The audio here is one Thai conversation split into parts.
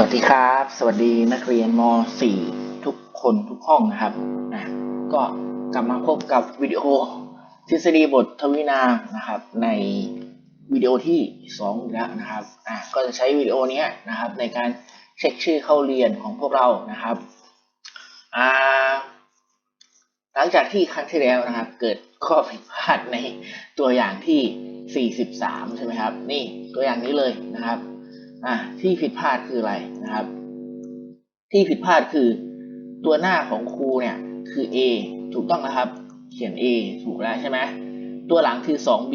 สวัสดีครับ สวัสดีนักเรียนม .4 ทุกคนทุกห้องนะครับอะก็กลับมาพบกับวิดีโอทฤษฎีบททวินานะครับ ในวิดีโอที่2อีกแล้วนะครับอะก็จะใช้วิดีโอนี้นะครับ ในการเช็คชื่อเข้าเรียนของพวกเรานะครับอ่าหลังจากที่ครั้งที่แล้วนะครับ เกิดข้อผิดพลาดในตัวอย่างที่ 43 ใช่ไหมครับ นี่ตัวอย่างนี้เลยนะครับ อะที่ผิดพลาดคืออะไรนะครับ ที่ผิดพลาดคือตัวหน้าของครูเนี่ยคือ A ถูกต้องนะครับ เขียน A ถูกแล้วใช่ไหมตัวหลังคือ 2B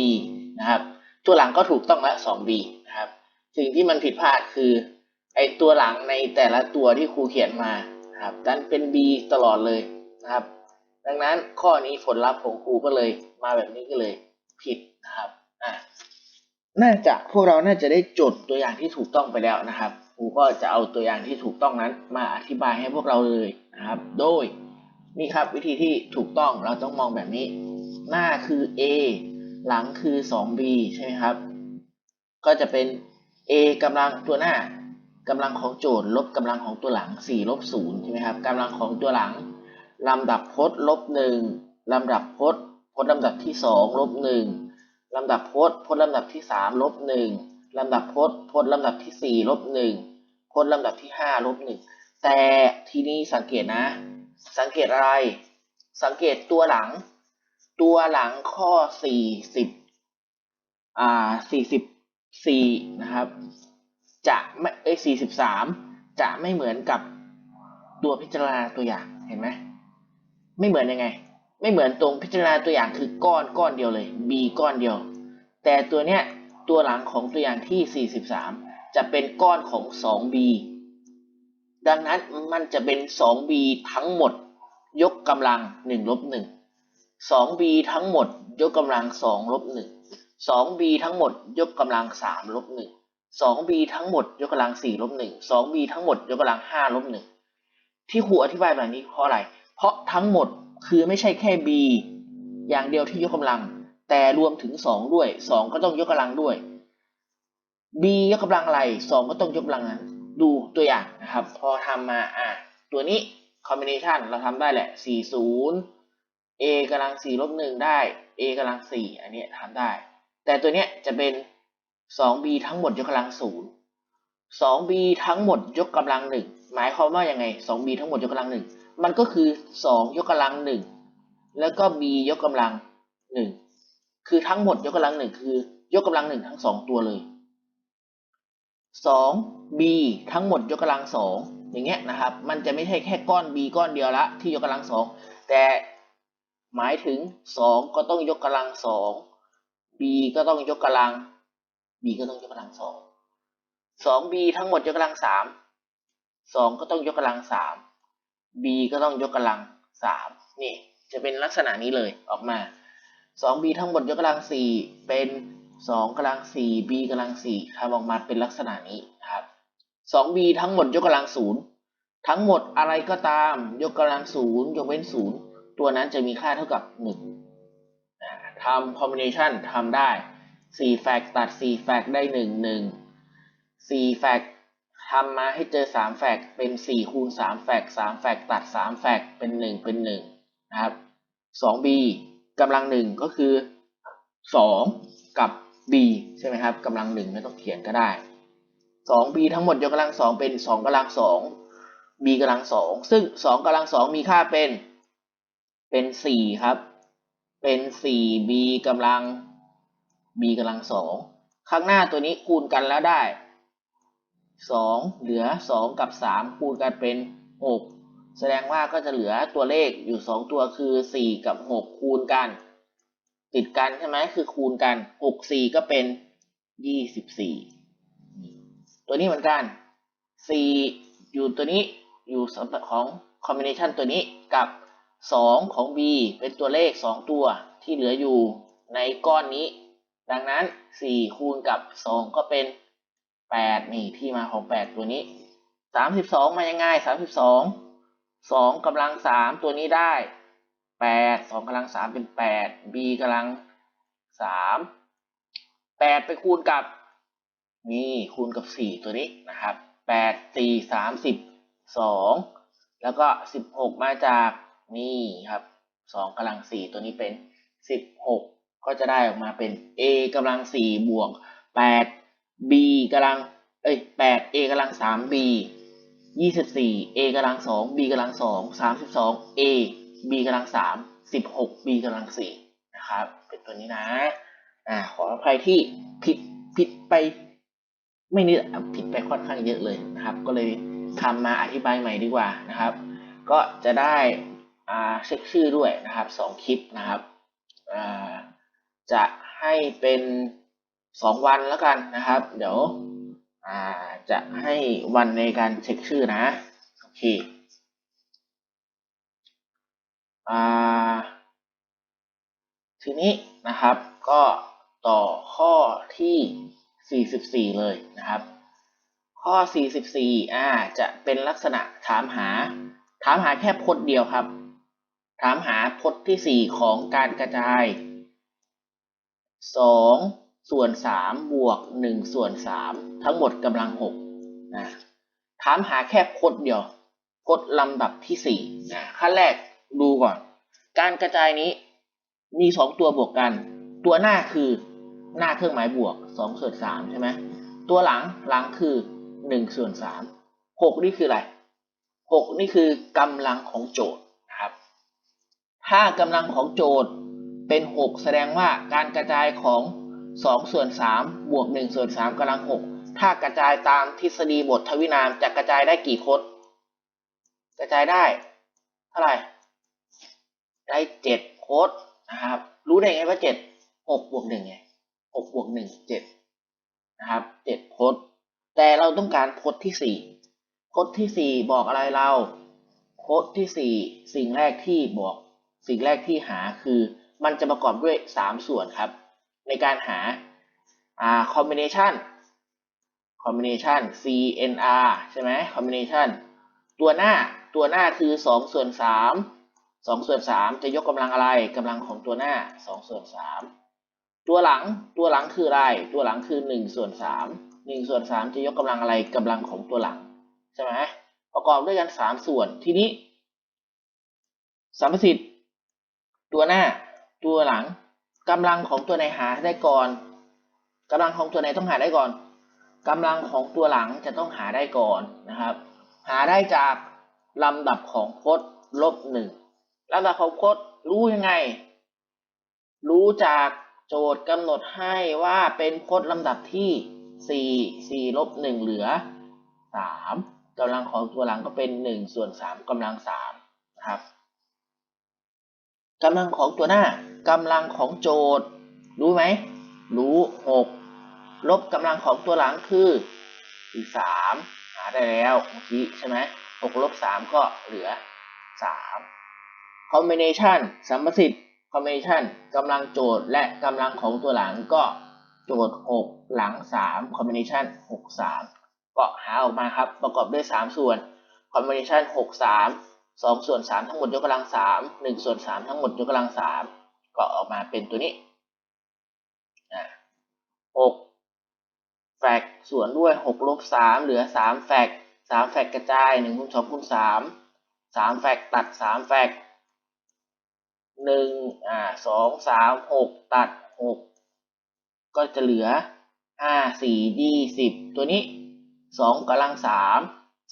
นะครับ ตัวหลังก็ถูกต้องแล้ว 2B นะครับ สิ่งที่มันผิดพลาดคือไอตัวหลังในแต่ละตัวที่ครูเขียนมาครับดันเป็น B ตลอดเลยนะครับ ดังนั้นข้อนี้ผลลัพธ์ของครูก็เลยมาแบบนี้ก็เลยผิดนะครับ น่าจะพวกเราน่าจะได้จดตัวอย่างที่ถูกต้องไปแล้วนะครับครูก็จะเอาตัวอย่างที่ถูกต้องนั้นมาอธิบายให้พวกเราเลยนะครับ โดยนี่ครับวิธีที่ถูกต้องเราต้องมองแบบนี้ หน้าคือ A หลังคือ 2B ใช่ไหมครับ ก็จะเป็น A กำลังตัวหน้ากำลังของโจทย์ ลบกำลังของตัวหลัง4ลบ0ใช่ไหมครับกำลังของตัวหลังลำดับพจน์ลบ1ลำดับพจน์พจน์ลำดับที่ 2 ลบ1 ลำดับพจน์พจน์ลำดับที่สามลบหนึ่งลำดับพจน์พจน์ลำดับที่สี่ลบหนึ่งพจน์ลำดับที่ห้าลบหนึ่งแต่ทีนี้สังเกตนะ สังเกตอะไร สังเกตตัวหลัง ตัวหลังข้อสี่สิบอ่าสี่สิบสี่นะครับ จะไม่เอ้ยสี่สิบสามจะไม่เหมือนกับตัวพิจารณาตัวอย่างเห็นไหมไม่เหมือนยังไง ไม่เหมือนตรงพิจารณาตัวอย่างคือก้อนก้อนเดียวเลย b ก้อนเดียว แต่ตัวเนี้ยตัวหลังของตัวอย่างที่ 43 จะเป็นก้อนของ 2b ดังนั้นมันจะเป็น 2b ทั้งหมด ยกกำลัง1ลบ1 2b ทั้งหมด ยกกำลัง2ลบ1 2b ทั้งหมด ยกกำลัง3ลบ1 2b ทั้งหมดยกกำลัง4ลบ1 2b ทั้งหมดยกกำลัง5ลบ1ที่ครูอธิบายแบบนี้เพราะอะไร เพราะทั้งหมด คือไม่ใช่แค่ b อย่างเดียวที่ยกกำลัง แต่รวมถึง 2 ด้วย 2 ก็ต้องยกกำลังด้วย b ยกกำลังอะไร 2 ก็ต้องยกกำลังนั้นดูตัวอย่างนะครับ พอทำมาอะตัวนี้ combination เราทำได้แหละ 40 a กำลัง4ลบ1ได้ a กำลัง4อันนี้ทำได้ แต่ตัวเนี้ยจะเป็น 2b ทั้งหมดยกกำลัง 0 2b ทั้งหมดยกกำลัง 1 หมายความว่ายังไง 2b ทั้งหมดยกกำลัง 1 มันก็คือ 2 ยกกำลัง1แล้วก็ b ยกกำลัง1คือทั้งหมดยกกำลัง1คือยกกำลัง1ทั้ง2ตัวเลย 2b ทั้งหมดยกกำลัง2อย่างเงี้ยนะครับ มันจะไม่ใช่แค่ก้อน b ก้อนเดียวละที่ยกกำลัง2แต่หมายถึง 2 ก็ต้องยกกำลัง2 b ก็ต้องยกกำลัง b ก็ต้องยกกำลัง2 2b ทั้งหมดยกกำลัง3 2ก็ต้องยกกำลัง3 b ก็ต้องยกกำลัง3นี่จะเป็นลักษณะนี้เลยออกมา 2b ทั้งหมดยกกำลัง4เป็น2กำลัง 4b กำลัง4ทำออกมาเป็นลักษณะนี้นะครับ 2b ทั้งหมดยกกำลัง0ทั้งหมดอะไรก็ตาม ยกกำลัง0ยกเว้น0ตัวนั้นจะมีค่าเท่ากับ1ทำ combination ทำได้4แฟกตัด4แฟกได้ 1 1 4แฟก ทำมาให้เจอ 3 แฟกเป็น 4 คูณ 3 แฟก3แฟกตัด 3 แฟกเป็น 1 เป็น 1 นะครับ 2b กำลัง 1 ก็คือ 2 กับ b ใช่ไหมครับกำลัง 1 ไม่ต้องเขียนก็ได้ 2b ทั้งหมดยกกำลัง 2 เป็น 2กำลัง 2 b กำลัง 2 ซึ่ง 2กำลัง 2 มีค่าเป็น เป็น 4 ครับ เป็น 4b กำลัง b กำลัง 2 ข้างหน้าตัวนี้คูณกันแล้วได้ 2 เหลือ 2 กับ 3 คูณกันเป็น 6 แสดงว่าก็จะเหลือตัวเลขอยู่ 2 ตัวคือ 4 กับ 6 คูณกัน ติดกันใช่ไหมคือคูณกัน 6 4 ก็เป็น 24 ตัวนี้เหมือนกัน 4 อยู่ตัวนี้อยู่ของ combination ตัวนี้กับ 2 ของ b เป็นตัวเลข 2 ตัวที่เหลืออยู่ในก้อนนี้ ดังนั้น 4 คูณกับ 2 ก็เป็น 8นี่ที่มาของ8ตัวนี้32มายังไง32 2กำลัง3ตัวนี้ได้8 2กำลัง3เป็น8 b กำลัง3 8ไปคูณกับนี่คูณกับ4ตัวนี้นะครับแปดสี่สามสิบสองแล้วก็สิบหกมาจากนี่ครับสองกำลังสี่ตัวนี้เป็นสิบหกก็จะได้ออกมาเป็น a กำลังสี่บวกแปด b กำลังเอ้ยแปด a กำลังสาม b ยี่สิบสี่ a กำลังสอง b กำลังสองสามสิบสอง a b กำลังสามสิบหก b กำลังสี่นะครับ เป็นตัวนี้นะอ่าขออภัยที่ผิดผิดไปไม่นิดผิดไปค่อนข้างเยอะเลยนะครับ ก็เลยทำมาอธิบายใหม่ดีกว่านะครับ ก็จะได้อ่าเช็คชื่อด้วยนะครับสองคลิปนะครับอ่าจะให้เป็น สองวันแล้วกันนะครับ เดี๋ยวจะให้วันในการเช็คชื่อนะ โอเคอทีนี้นะครับก็ต่อข้อที่ 44 เลยนะครับ ข้อ 44อ่าจะเป็นลักษณะถามหา ถามหาแค่พจน์เดียวครับ ถามหาพจน์ที่ 4 ของการกระจาย 2 ส่วน 3 บวก 1 ส่วน 3 ทั้งหมดกำลัง6นะถามหาแค่พจน์เดียวพจน์ลำดับที่4นะขั้นแรกดูก่อน การกระจายนี้มี 2 ตัวบวกกัน ตัวหน้าคือหน้าเครื่องหมายบวก2ส่วน3ใช่ไหมตัวหลังหลังคือ1ส่วน3 6 นี่คืออะไร 6 นี่คือกำลังของโจทย์นะครับ ถ้ากำลังของโจทย์เป็น 6 แสดงว่าการกระจายของ 2 ส่วน 3 บวก 1 ส่วน 3กำลัง 6 ถ้ากระจายตามทฤษฎีบททวินามจะกระจายได้กี่คด กระจายได้เท่าไหร่ ได้ 7 โคดนะครับ รู้ได้ไงว่า 7 6บวก1ไง6บวก1 7นะครับ7โคดแต่เราต้องการโคดที่ 4 โคดที่ 4 บอกอะไรเรา โคดที่ 4 สิ่งแรกที่บอก สิ่งแรกที่หาคือมันจะประกอบด้วย 3 ส่วนครับ ในการหาอ่า combination combination CNR ใช่ไหม combination ตัวหน้าตัวหน้าคือ2ส่วน3 2ส่วน3จะยกกำลังอะไรกำลังของตัวหน้า2ส่วน3ตัวหลังตัวหลังคืออะไร ตัวหลังคือ1ส่วน3 1ส่วน3จะยกกำลังอะไรกำลังของตัวหลังใช่ไหมประกอบด้วยกัน 3 ส่วนทีนี้สัมประสิทธิ์ตัวหน้าตัวหลัง กำลังของตัวไหนหาได้ก่อนกำลังของตัวไหนต้องหาได้ก่อนกำลังของตัวหลังจะต้องหาได้ก่อนนะครับ หาได้จากลำดับของพจน์ลบหนึ่งลำดับของพจน์รู้ยังไง รู้จากโจทย์กำหนดให้ว่าเป็นพจน์ลำดับที่สี่สี่ลบหนึ่งเหลือสามกำลังของตัวหลังก็เป็นหนึ่งส่วนสามกำลังสามนะครับ กำลังของตัวหน้ากำลังของโจทย์ รู้ไหม รู้หกลบกำลังของตัวหลังคือคือสามหาได้แล้วเมื่อกี้ใช่ไหมหกลบสามก็เหลือสาม combination สัมประสิทธิ์ combination กำลังโจทย์และกำลังของตัวหลังก็โจทย์หกหลังสาม combination หกสามก็หาออกมาครับประกอบด้วยสามส่วน combination หก สองส่วนสามทั้งหมดยกกำลังสามหนึ่งส่วนสามทั้งหมดยกกำลังสามก็ออกมาเป็นตัวนี้หกแฟกส่วนด้วยหกลบสามเหลือสามแฟกสามแฟกกระจายหนึ่งคูณสองคูณสามสามแฟกตัดสามแฟกหนึ่งอ่าสองสามหกตัดหกก็จะเหลือห้าสี่ยี่สิบตัวนี้สองกำลังสาม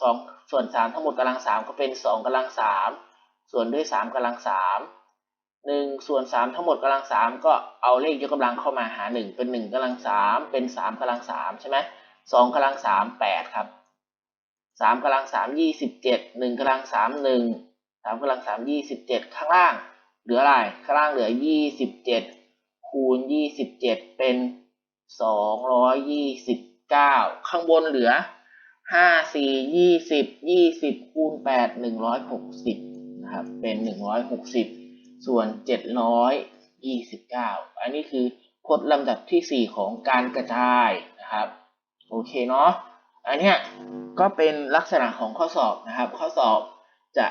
สอง ส่วนสามทั้งหมดกำลังสามก็เป็นสองกำลังสามส่วนด้วยสามกำลังสามหนึ่งส่วนสามทั้งหมดกำลังสามก็เอาเลขยกกำลังเข้ามาหาหนึ่งเป็นหนึ่งกำลังสามเป็นสามกำลังสามใช่ไหมสองกำลังสามแปดครับสามกำลังสามยี่สิบเจ็ดหนึ่งกำลังสามหนึ่งสามกำลังสามยี่สิบเจ็ดข้างล่าง เหลืออะไร ข้างล่างเหลือยี่สิบเจ็ดคูณยี่สิบเจ็ดเป็นสองร้อยยี่สิบเก้าข้างบนเหลือ ห้าสี่ยี่สิบยี่สิบคูณแปดหนึ่งร้อยหกสิบนะครับเป็นหนึ่งร้อยหกสิบส่วนเจ็ดร้อยยี่สิบเก้าอันนี้คือพจน์ลำดับที่สี่ของการกระจายนะครับโอเคเนาะอันเนี้ยก็เป็นลักษณะของข้อสอบนะครับ ข้อสอบจะ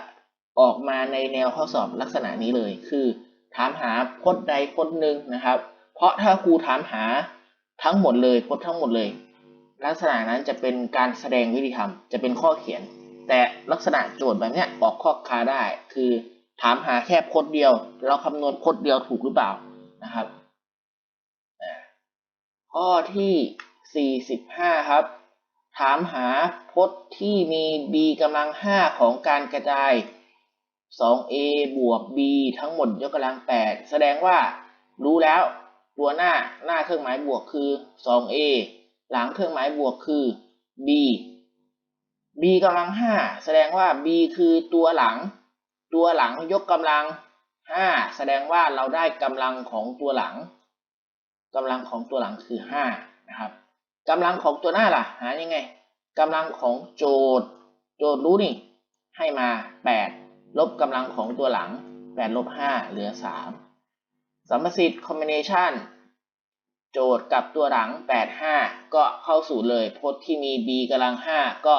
ออกมาในแนวข้อสอบลักษณะนี้เลย คือ ถามหาพจน์ใดพจน์หนึ่งนะครับ เพราะถ้าครูถามหาทั้งหมดเลยพจน์ทั้งหมดเลย ลักษณะนั้นจะเป็นการแสดงวิธีทำจะเป็นข้อเขียน แต่ลักษณะโจทย์แบบนี้ออกข้อคาได้ คือถามหาแค่พจน์เดียว เราคำนวณพจน์เดียวถูกหรือเปล่านะครับอ่าข้อที่ 45 ครับ ถามหาพจน์ที่มี b กำลัง 5 ของการกระจาย 2a บวก b ทั้งหมดยกกำลัง 8 แสดงว่ารู้แล้วตัวหน้าหน้าเครื่องหมายบวกคือ 2a หลังเครื่องหมายบวกคือ b b กำลัง5แสดงว่า b คือตัวหลัง ตัวหลังยกกำลัง5แสดงว่าเราได้กำลังของตัวหลังกำลังของตัวหลังคือ5นะครับกำลังของตัวหน้าล่ะหายังไงกำลังของโจทย์ โจทย์รู้นี่ให้มา 8 ลบกำลังของตัวหลัง8ลบ5เหลือ 3 สัมประสิทธิ์ combination โจทย์กับตัวหลัง 8 5 ก็เข้าสูตรเลย พจน์ที่มี b กำลัง 5 ก็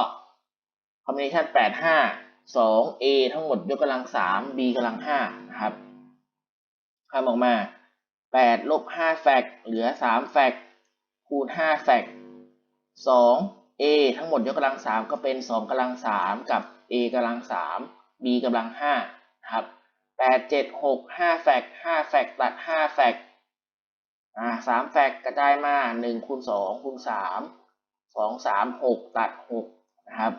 combination 8 5 2 a ทั้งหมดยกกำลัง 3 b กำลัง5นะครับทำออกมา 8 ลบ 5 แฟกเหลือ 3 แฟกคูณ 5 แฟก2 a ทั้งหมดยกกำลัง 3 ก็เป็น 2กำลัง 3 กับ a กำลัง 3 b กำลัง5นะครับ 8 7 6 5 แฟก5แฟกตัด 5 แฟกอ่า3แฟ กกระจายมา1คูณ2คูณ3 2 3 6 ตัด 6 นะครับ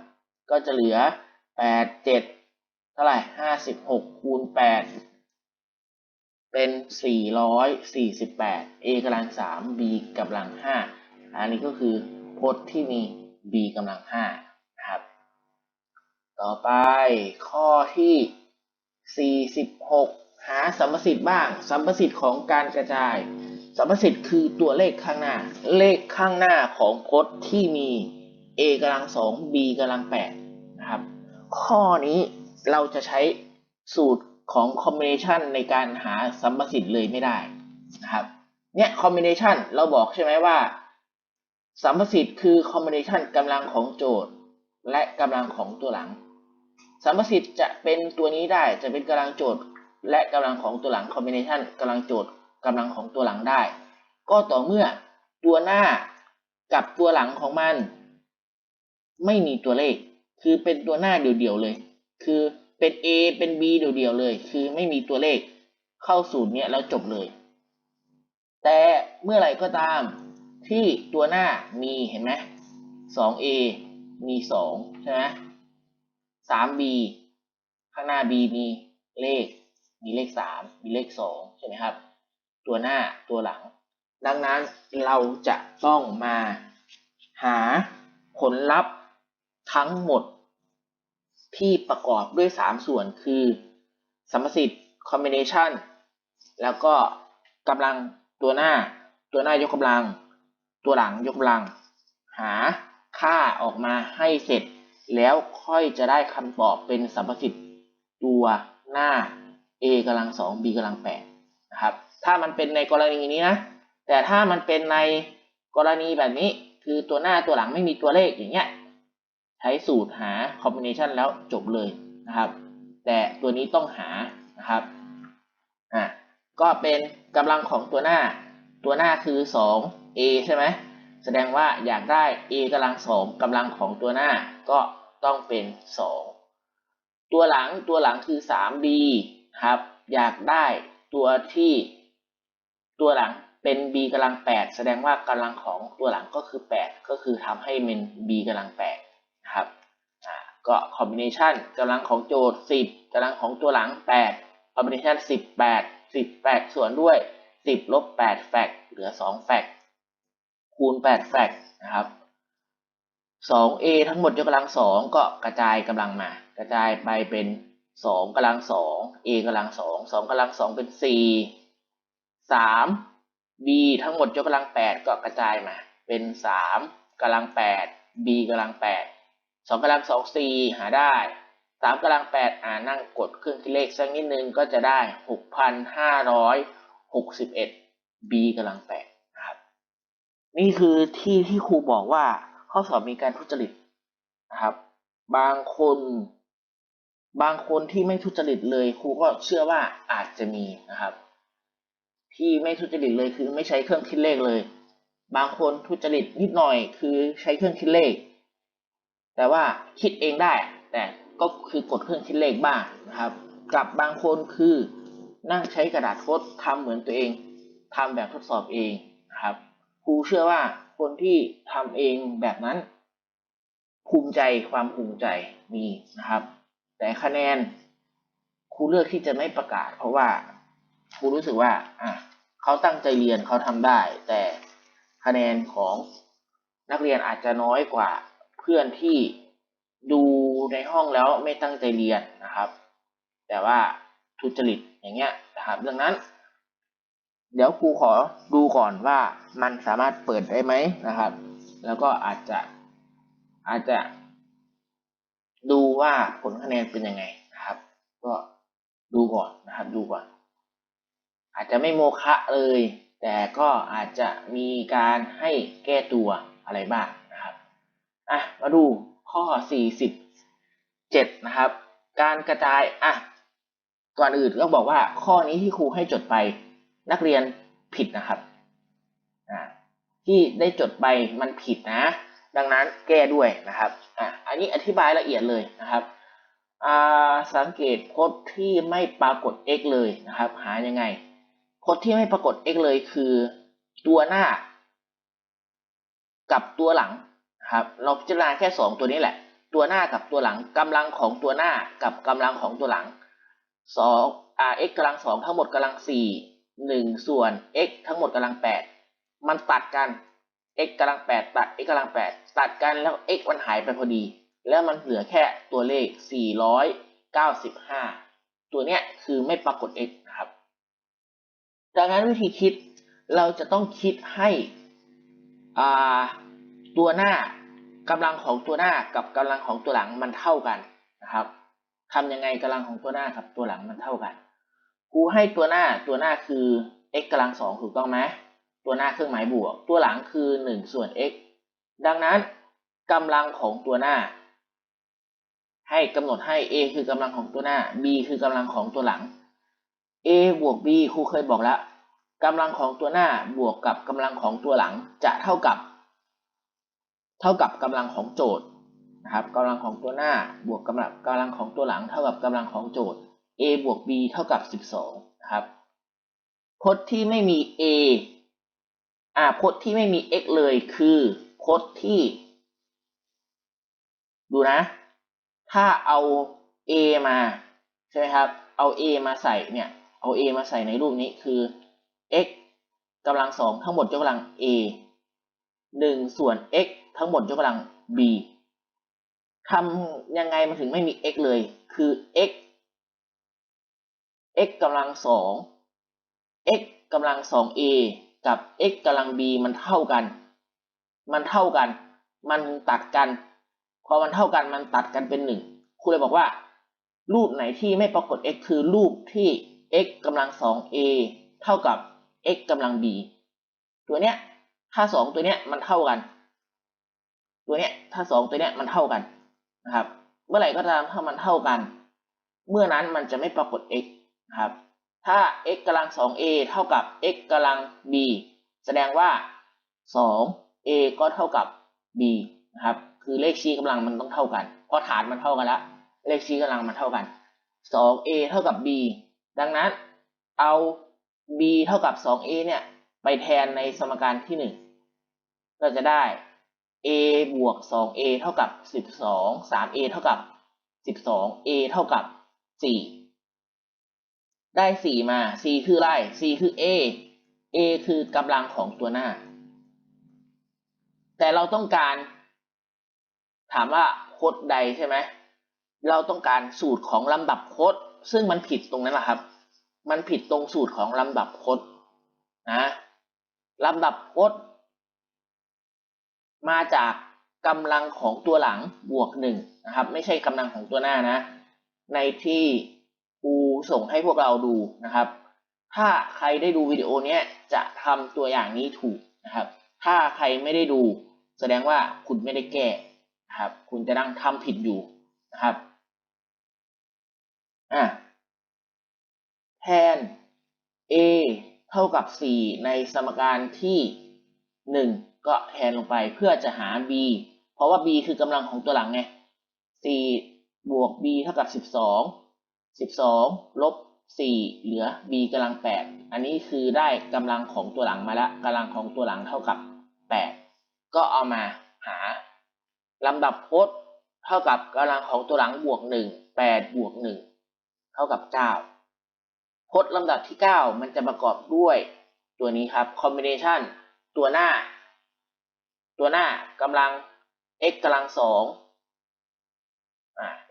ก็จะเหลือ 8 7 เท่าไหร่ 56 คูณ 8 เป็น 448 a กำลัง 3 b กำลัง 5 อันนี้ก็คือพจน์ที่มี b กำลัง 5 นะครับ ต่อไปข้อที่ 46 หาสัมประสิทธิ์บ้าง สัมประสิทธิ์ของการกระจาย สัมประสิทธิ์คือตัวเลขข้างหน้า เลขข้างหน้าของพจน์ที่มี a กำลัง2 b กำลัง8นะครับ ข้อนี้เราจะใช้สูตรของ combination ในการหาสัมประสิทธิ์เลยไม่ได้นะครับ เนี่ย combination เราบอกใช่ไหมว่า สัมประสิทธิ์คือ combination กำลังของโจทย์ และกำลังของตัวหลังสัมประสิทธิ์จะเป็นตัวนี้ได้จะเป็นกำลังโจทย์ และกำลังของตัวหลัง combination กำลังโจทย์กำลังของตัวหลังได้ ก็ต่อเมื่อตัวหน้ากับตัวหลังของมัน ไม่มีตัวเลข คือเป็นตัวหน้าเดี่ยวๆเลย คือเป็น A เป็น B เดี่ยวๆเลย คือไม่มีตัวเลขเข้าสูตรเนี้ยแล้วจบเลย แต่เมื่อไหร่ก็ตามที่ตัวหน้ามีเห็นไหม 2A มี2ใช่ไหม 3B ข้างหน้า B มีเลข มีเลข 3 มีเลข 2 ใช่ไหมครับ ตัวหน้าตัวหลัง ดังนั้นเราจะต้องมาหาผลลัพธ์ทั้งหมดที่ประกอบด้วย 3 ส่วนคือสัมประสิทธิ์ combination แล้วก็กำลังตัวหน้า ตัวหน้ายกกำลัง ตัวหลังยกกำลัง หาค่าออกมาให้เสร็จ แล้วค่อยจะได้คำตอบเป็นสัมประสิทธิ์ตัวหน้า a กำลัง2 b กำลัง8นะครับ ถ้ามันเป็นในกรณีนี้นะ แต่ถ้ามันเป็นในกรณีแบบนี้ คือตัวหน้าตัวหลังไม่มีตัวเลขอย่างเงี้ย ใช้สูตรหา combination แล้วจบเลยนะครับ แต่ตัวนี้ต้องหานะครับ อะ ก็เป็นกำลังของตัวหน้า ตัวหน้าคือ 2a ใช่ไหม แสดงว่าอยากได้ a กำลัง2กำลังของตัวหน้าก็ต้องเป็น 2 ตัวหลังตัวหลังคือ 3b ครับ อยากได้ตัวที่ตัวหลังเป็น b กำลัง 8 แสดงว่ากำลังของตัวหลังก็คือ 8 ก็คือทำให้เป็น b กำลัง8นะครับก็ combination กำลังของโจทย์ 10กำลังของตัวหลัง8 combination 18 18 ส่วนด้วย 10ลบ8แฟกเหลือ 2 แฟกคูณ8แฟกนะครับ 2a ทั้งหมดยกกำลัง 2 ก็กระจายกำลังมา กระจายไปเป็น 2กำลัง2 a กำลัง2 2กำลัง2เป็น4 3 b ทั้งหมดยกกำลัง8ก็กระจายมา เป็น3กำลัง8 b กำลัง8 2กำลัง2 4หาได้3กำลัง8อ่านั่งกดเครื่องคิดเลขสักนิดนึงก็จะได้6,561 b กำลัง8นะครับ นี่คือที่ที่ครูบอกว่าข้อสอบมีการทุจริตนะครับ บางคน บางคนที่ไม่ทุจริตเลยครูก็เชื่อว่าอาจจะมีนะครับ ที่ไม่ทุจริตเลยคือไม่ใช้เครื่องคิดเลขเลย บางคนทุจริตนิดหน่อยคือใช้เครื่องคิดเลข แต่ว่าคิดเองได้ แต่ก็คือกดเครื่องคิดเลขบ้างนะครับ กับบางคนคือนั่งใช้กระดาษทดทำเหมือนตัวเองทำแบบทดสอบเองนะครับครูเชื่อว่าคนที่ทำเองแบบนั้น ภูมิใจความภูมิใจมีนะครับ แต่คะแนนครูเลือกที่จะไม่ประกาศ เพราะว่าครูรู้สึกว่าอะเขาตั้งใจเรียนเขาทำได้ แต่คะแนนของนักเรียนอาจจะน้อยกว่าเพื่อนที่ดูในห้องแล้วไม่ตั้งใจเรียนนะครับ แต่ว่าทุจริตอย่างเงี้ยนะครับดังนั้น เดี๋ยวครูขอดูก่อนว่ามันสามารถเปิดได้ไหมนะครับ แล้วก็อาจจะอาจจะ ดูว่าผลคะแนนเป็นยังไงนะครับ ก็ดูก่อนนะครับ ดูก่อน อาจจะไม่โมฆะเลย แต่ก็อาจจะมีการให้แก้ตัวอะไรบ้างนะครับอะมาดูข้อ 47 นะครับ การกระจายอะก่อนอื่นก็บอกว่าข้อนี้ที่ครูให้จดไปนักเรียนผิดนะครับอ่าที่ได้จดไปมันผิดนะ ดังนั้นแก้ด้วยนะครับอะอันนี้อธิบายละเอียดเลยนะครับอ่าสังเกตพจน์ที่ไม่ปรากฏ x เลยนะครับ หายังไงพจน์ที่ไม่ปรากฏ x เลยคือตัวหน้า กับตัวหลังนะครับ เราพิจารณาแค่สองตัวนี้แหละ ตัวหน้ากับตัวหลังกำลังของตัวหน้ากับกำลังของตัวหลังสองอ่า x กำลังสองทั้งหมดกำลังสี่หนึ่งส่วน x ทั้งหมดกำลังแปดมันตัดกัน x กำลังแปดตัด x กำลังแปดตัดกันแล้ว x มันหายไปพอดี แล้วมันเหลือแค่ตัวเลขสี่ร้อยเก้าสิบห้าตัวเนี้ยคือไม่ปรากฏ x นะครับ ดังนั้นวิธีคิดเราจะต้องคิดให้อ่าตัวหน้ากำลังของตัวหน้ากับกำลังของตัวหลังมันเท่ากันนะครับทำยังไงกำลังของตัวหน้ากับตัวหลังมันเท่ากัน ครูให้ตัวหน้าตัวหน้าคือ x กำลังสองถูกต้องไหม ตัวหน้าเครื่องหมายบวก ตัวหลังคือหนึ่งส่วน x ดังนั้นกำลังของตัวหน้า ให้กำหนดให้ a คือกำลังของตัวหน้า b คือกำลังของตัวหลัง a บวก b ครูเคยบอกแล้วกำลังของตัวหน้าบวกกับกำลังของตัวหลังจะเท่ากับ เท่ากับกำลังของโจทย์นะครับกำลังของตัวหน้าบวกกำลังกำลังของตัวหลัง เท่ากับกำลังของโจทย์ a บวก b เท่ากับ 12 นะครับพจน์ที่ไม่มี a อ่าพจน์ที่ไม่มี x เลยคือพจน์ที่ ดูนะ ถ้าเอา a มาใช่ไหมครับ เอา a มาใส่เนี่ย เอา a มาใส่ในรูปนี้คือ x กำลังสองทั้งหมดยกกำลัง a หนึ่งส่วน x ทั้งหมดยกกำลัง b ทำยังไงมันถึงไม่มี x เลย คือ x x กำลังสอง x กำลังสอง a กับ x กำลัง b มันเท่ากัน มันเท่ากัน มันตัดกัน พอมันเท่ากันมันตัดกันเป็นหนึ่งครูเลยบอกว่า รูปไหนที่ไม่ปรากฏ x คือรูปที่ x กำลังสอง a เท่ากับ x กำลัง b ตัวเนี้ยถ้าสองตัวเนี้ยมันเท่ากัน ตัวเนี้ยถ้าสองตัวเนี้ยมันเท่ากันนะครับ เมื่อไหร่ก็ตามถ้ามันเท่ากัน เมื่อนั้นมันจะไม่ปรากฏ x นะครับ ถ้า x กำลัง 2a เท่ากับ x กำลัง b แสดงว่า 2a ก็เท่ากับ b นะครับ คือเลขชี้กำลังมันต้องเท่ากัน เพราะฐานมันเท่ากันแล้ว เลขชี้กำลังมันเท่ากัน 2a เท่ากับ b ดังนั้นเอา b เท่ากับ 2a เนี่ยไปแทนในสมการที่ 1 ก็จะได้ a บวก 2a เท่ากับ 12 3a เท่ากับ 12 a เท่ากับ 4 ได้ 4 มา c คืออะไร c คือ a a คือกำลังของตัวหน้า แต่เราต้องการ ถามว่าโคดใดใช่ไหม เราต้องการสูตรของลำดับโคดซึ่งมันผิดตรงนั้นแหละครับ มันผิดตรงสูตรของลำดับโคดนะลำดับโคดมาจากกำลังของตัวหลังบวกหนึ่งนะครับ ไม่ใช่กำลังของตัวหน้านะ ในที่ ครูส่งให้พวกเราดูนะครับ ถ้าใครได้ดูวิดีโอนี้จะทำตัวอย่างนี้ถูกนะครับ ถ้าใครไม่ได้ดู แสดงว่าคุณไม่ได้แก้นะครับ คุณจะนั่งทำผิดอยู่นะครับอะแทน a เท่ากับ 4 ในสมการที่หนึ่งก็แทนลงไปเพื่อจะหา b เพราะว่า b คือกำลังของตัวหลังไงสี่บวก b เท่ากับสิ บสองสิบสองลบสี่เหลือ b กำลังแปดอันนี้คือได้กำลังของตัวหลังมาแล้วกำลังของตัวหลังเท่ากับแปดก็เอามาหาลำดับพจน์เท่ากับกำลังของตัวหลังบวกหนึ่งแปดบวกหนึ่งเท่ากับเก้าพจน์ลำดับที่เก้ามันจะประกอบด้วยตัวนี้ครับ combination ตัวหน้า ตัวหน้ากำลัง x กำลังสอง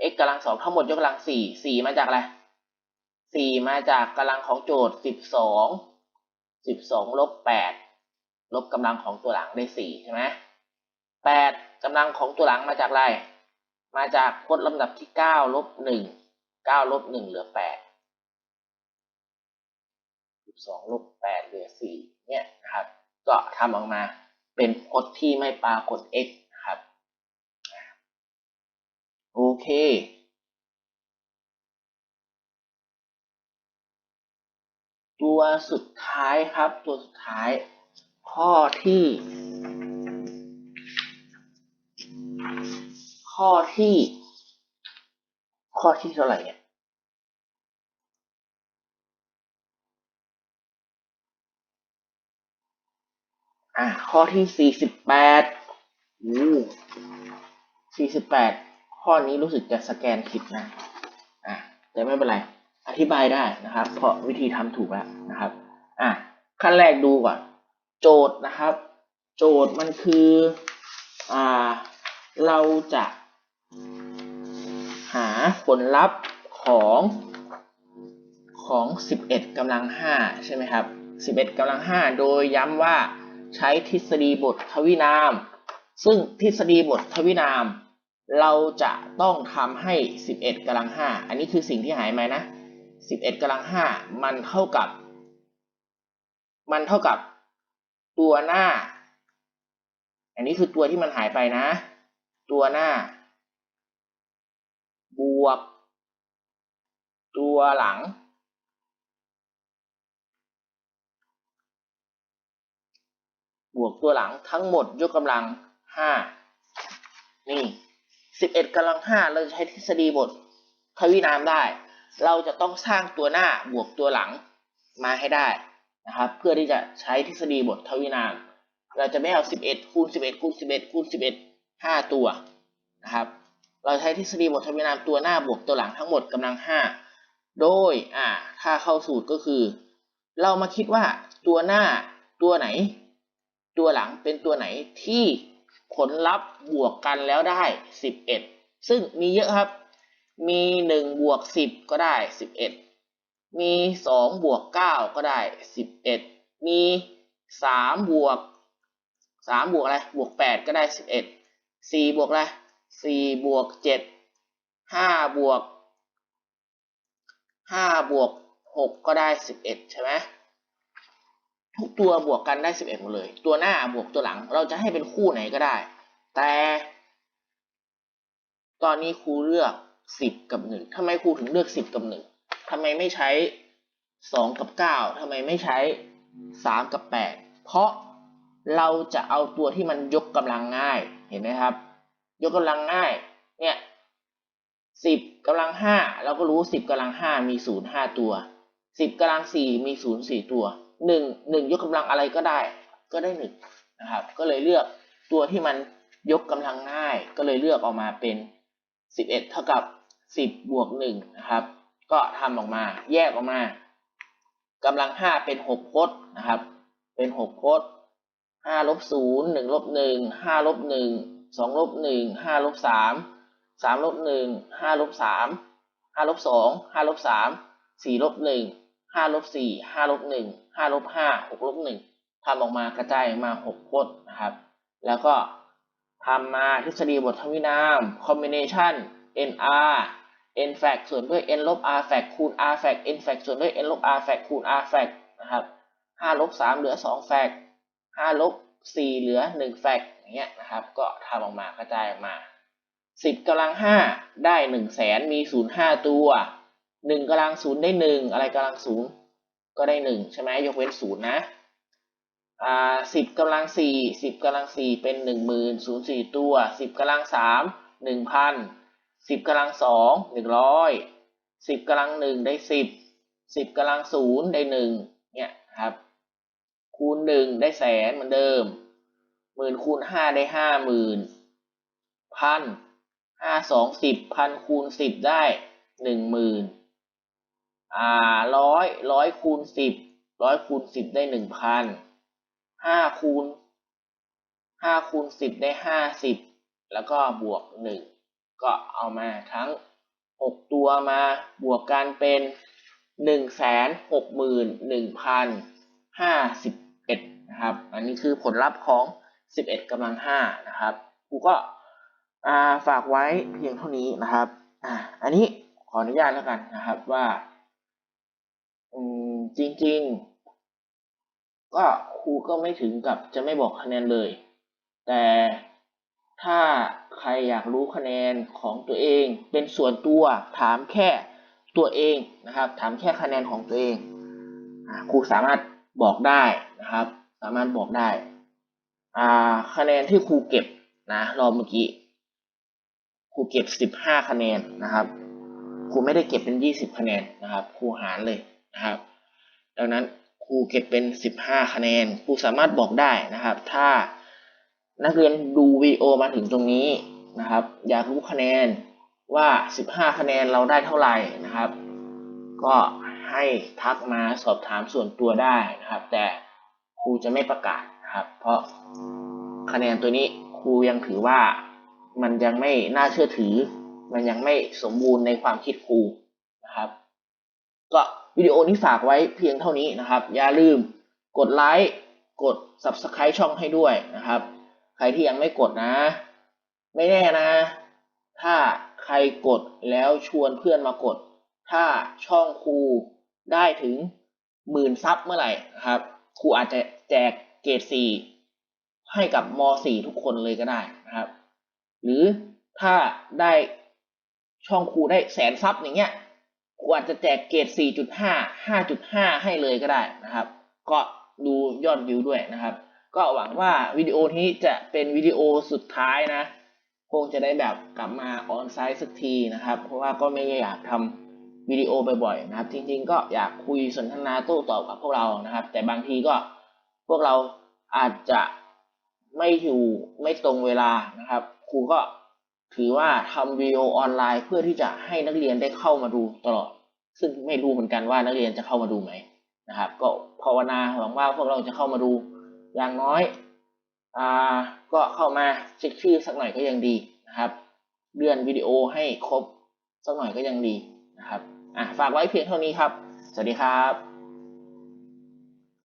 x กำลังสองทั้งหมดยกกำลังสี่สี่มาจากอะไรสี่มาจากกำลังของโจทย์สิบสองสิบสองลบแปดลบกำลังของตัวหลังได้สี่ใช่ไหมแปดกำลังของตัวหลังมาจากอะไร มาจากพจน์ลำดับที่เก้าลบหนึ่งเก้าลบหนึ่งเหลือแปดสิบสองลบแปดเหลือสี่เนี่ยนะครับ ก็ทำออกมาเป็นพจน์ที่ไม่ปรากฏ x โอเค ตัวสุดท้ายครับ ตัวสุดท้าย ข้อที่ ข้อที่ ข้อที่เท่าไหร่เนี่ยอะข้อที่สี่สิบแปดอู้สี่สิบแปด ข้อนี้รู้สึกจะสแกนผิดนะอะแต่ไม่เป็นไร อธิบายได้นะครับ เพราะวิธีทำถูกแล้วนะครับอะขั้นแรกดูก่อนโจทย์นะครับ โจทย์มันคืออ่าเราจะหาผลลัพธ์ของของ 11กำลัง 5 ใช่ไหมครับ 11กำลัง 5 โดยย้ำว่าใช้ทฤษฎีบททวินาม ซึ่งทฤษฎีบททวินาม เราจะต้องทำให้ 11กำลัง 5 อันนี้คือสิ่งที่หายไปนะ 11กำลัง 5 มันเท่ากับ มันเท่ากับตัวหน้า อันนี้คือตัวที่มันหายไปนะ ตัวหน้า บวก ตัวหลัง บวกตัวหลังทั้งหมดยกกำลังห้านี่ สิบเอ็ดกำลังห้าเราจะใช้ทฤษฎีบททวินามได้ เราจะต้องสร้างตัวหน้าบวกตัวหลังมาให้ได้นะครับ เพื่อที่จะใช้ทฤษฎีบททวินาม เราจะไม่เอาสิบเอ็ดคูณสิบเอ็ดคูณสิบเอ็ดคูณสิบเอ็ดห้าตัวนะครับ เราใช้ทฤษฎีบททวินามตัวหน้าบวกตัวหลังทั้งหมดกำลังห้าโดยอ่าถ้าเข้าสูตรก็คือ เรามาคิดว่าตัวหน้าตัวไหน ตัวหลังเป็นตัวไหนที่ ผลลัพธ์บวกกันแล้วได้ 11 ซึ่งมีเยอะครับ มี 1 บวก 10 ก็ได้ 11 มี 2 บวก 9 ก็ได้ 11 มี 3 บวก 3 บวกอะไร บวก 8 ก็ได้ 11 4 บวกอะไร4บวก 7 5 บวก 5 บวก 6 ก็ได้ 11 ใช่ไหม ทุกตัวบวกกันได้ 11 หมดเลย ตัวหน้าบวกตัวหลัง เราจะให้เป็นคู่ไหนก็ได้ แต่ ตอนนี้ครูเลือก 10 กับ 1ทำไมครูถึงเลือก 10 กับ 1ทำไมไม่ใช้ 2 กับ 9ทำไมไม่ใช้ 3 กับ 8 เพราะเราจะเอาตัวที่มันยกกำลังง่าย เห็นไหมครับ ยกกำลังง่าย เนี่ย10กำลัง5เราก็รู้10กำลัง5มี0 5ตัว10กำลัง4มี0 4ตัว หนึ่งหนึ่งยกกำลังอะไรก็ได้ ก็ได้หนึ่งนะครับ ก็เลยเลือกตัวที่มันยกกำลังง่าย ก็เลยเลือกออกมาเป็นสิบเอ็ดเท่ากับสิบบวกหนึ่งนะครับ ก็ทำออกมาแยกออกมากำลังห้าเป็นหกพจน์นะครับ เป็นหกพจน์ห้าลบศูนย์หนึ่งลบหนึ่งห้าลบหนึ่งสองลบหนึ่งห้าลบสามสามลบหนึ่งห้าลบสามห้าลบสองห้าลบสามสี่ลบห นึ่งห้าลบสี่ห้าลบหนึ่งห้าลบห้าหกลบหนึ่งทำออกมากระจายมาหกพจน์นะครับ แล้วก็ทำมาทฤษฎีบททวินาม combination nr n fact ส่วนด้วย n ลบ r fact คูณ r fact n fact ส่วนด้วย n ลบ r fact คูณ r fact นะครับห้าลบสามเหลือสอง fact ห้าลบสี่เหลือหนึ่ง fact อย่างเงี้ยนะครับ ก็ทำออกมากระจายออกมาสิบกำลังห้าได้หนึ่งแสนมีศูนย์ห้าตัว หนึ่งกำลังศูนย์ได้หนึ่งอะไรกำลังศูนย์ก็ได้หนึ่งใช่ไหมยกเว้นศูนย์นะอ่าสิบกำลังสี่สิบกำลังสี่เป็นหนึ่งหมื่นศูนย์สี่ตัวสิบกำลังสามหนึ่งพันสิบกำลังสองหนึ่งร้อยสิบกำลังหนึ่งได้สิบสิบกำลังศูนย์ได้หนึ่งเนี่ยครับคูณหนึ่งได้แสนเหมือนเดิมหมื่นคูณห้าได้ห้าหมื่นพันห้าสองสิบพันคูณสิบได้หนึ่งหมื่น อ่าร้อยร้อยคูณสิบร้อยคูณสิบได้หนึ่งพันห้าคูณห้าคูณสิบได้ห้าสิบแล้วก็บวกหนึ่งก็เอามาทั้งหกตัวมาบวกกันเป็นหนึ่งแสนหกหมื่นหนึ่งพันห้าสิบเอ็ดนะครับ อันนี้คือผลลัพธ์ของสิบเอ็ดกำลังห้านะครับครูก็ฝากไว้เพียงเท่านี้นะครับ อ่า อันนี้ขออนุญาตแล้วกันนะครับว่า จริงๆ ก็ครูก็ไม่ถึงกับจะไม่บอกคะแนนเลย แต่ถ้าใครอยากรู้คะแนนของตัวเอง เป็นส่วนตัวถามแค่ตัวเองนะครับ ถามแค่คะแนนของตัวเองครูสามารถบอกได้นะครับ สามารถบอกได้คะแนนที่ครูเก็บนะรอบเมื่อกี้ครูเก็บสิบห้าคะแนนนะครับ ครูไม่ได้เก็บเป็นยี่สิบคะแนนนะครับ ครูหารเลยนะครับ ดังนั้นครูเก็บเป็นสิบห้าคะแนน ครูสามารถบอกได้นะครับ ถ้านักเรียนดูวีโอมาถึงตรงนี้นะครับ อยากรู้คะแนนว่าสิบห้าคะแนนเราได้เท่าไหร่นะครับ ก็ให้ทักมาสอบถามส่วนตัวได้นะครับ แต่ครูจะไม่ประกาศนะครับ เพราะคะแนนตัวนี้ครูยังถือว่ามันยังไม่น่าเชื่อถือ มันยังไม่สมบูรณ์ในความคิดครูนะครับ ก็ วิดีโอนี้ฝากไว้เพียงเท่านี้นะครับ อย่าลืมกดไลค์กด subscribe ช่องให้ด้วยนะครับ ใครที่ยังไม่กดนะ ไม่แน่นะ ถ้าใครกดแล้วชวนเพื่อนมากด ถ้าช่องครูได้ถึงหมื่นซับเมื่อไหร่นะครับครูอาจจะแจกเกรดสี่ให้กับม .4 ทุกคนเลยก็ได้นะครับ หรือถ้าได้ช่องครูได้แสนซับอย่างเงี้ย ครูอาจจะแจกเกรด 4.5 5.5 ให้เลยก็ได้นะครับ ก็ดูยอดวิวด้วยนะครับ ก็หวังว่าวิดีโอนี้จะเป็นวิดีโอสุดท้ายนะคงจะได้แบบกลับมาออนไซต์สักทีนะครับ เพราะว่าก็ไม่อยากทำวิดีโอบ่อยๆนะครับ จริงๆ ก็อยากคุยสนทนาโต้ตอบกับพวกเรานะครับ แต่บางทีก็พวกเราอาจจะไม่อยู่ไม่ตรงเวลานะครับ ครูก็ ถือว่าทำวิดีโอออนไลน์เพื่อที่จะให้นักเรียนได้เข้ามาดูตลอด ซึ่งไม่รู้เหมือนกันว่านักเรียนจะเข้ามาดูไหมนะครับ ก็ภาวนาหวังว่าพวกเราจะเข้ามาดู อย่างน้อยอ่าก็เข้ามาเช็คชื่อสักหน่อยก็ยังดีนะครับเลื่อนวิดีโอให้ครบสักหน่อยก็ยังดีนะครับอะฝากไว้เพียงเท่านี้ครับ สวัสดีครับ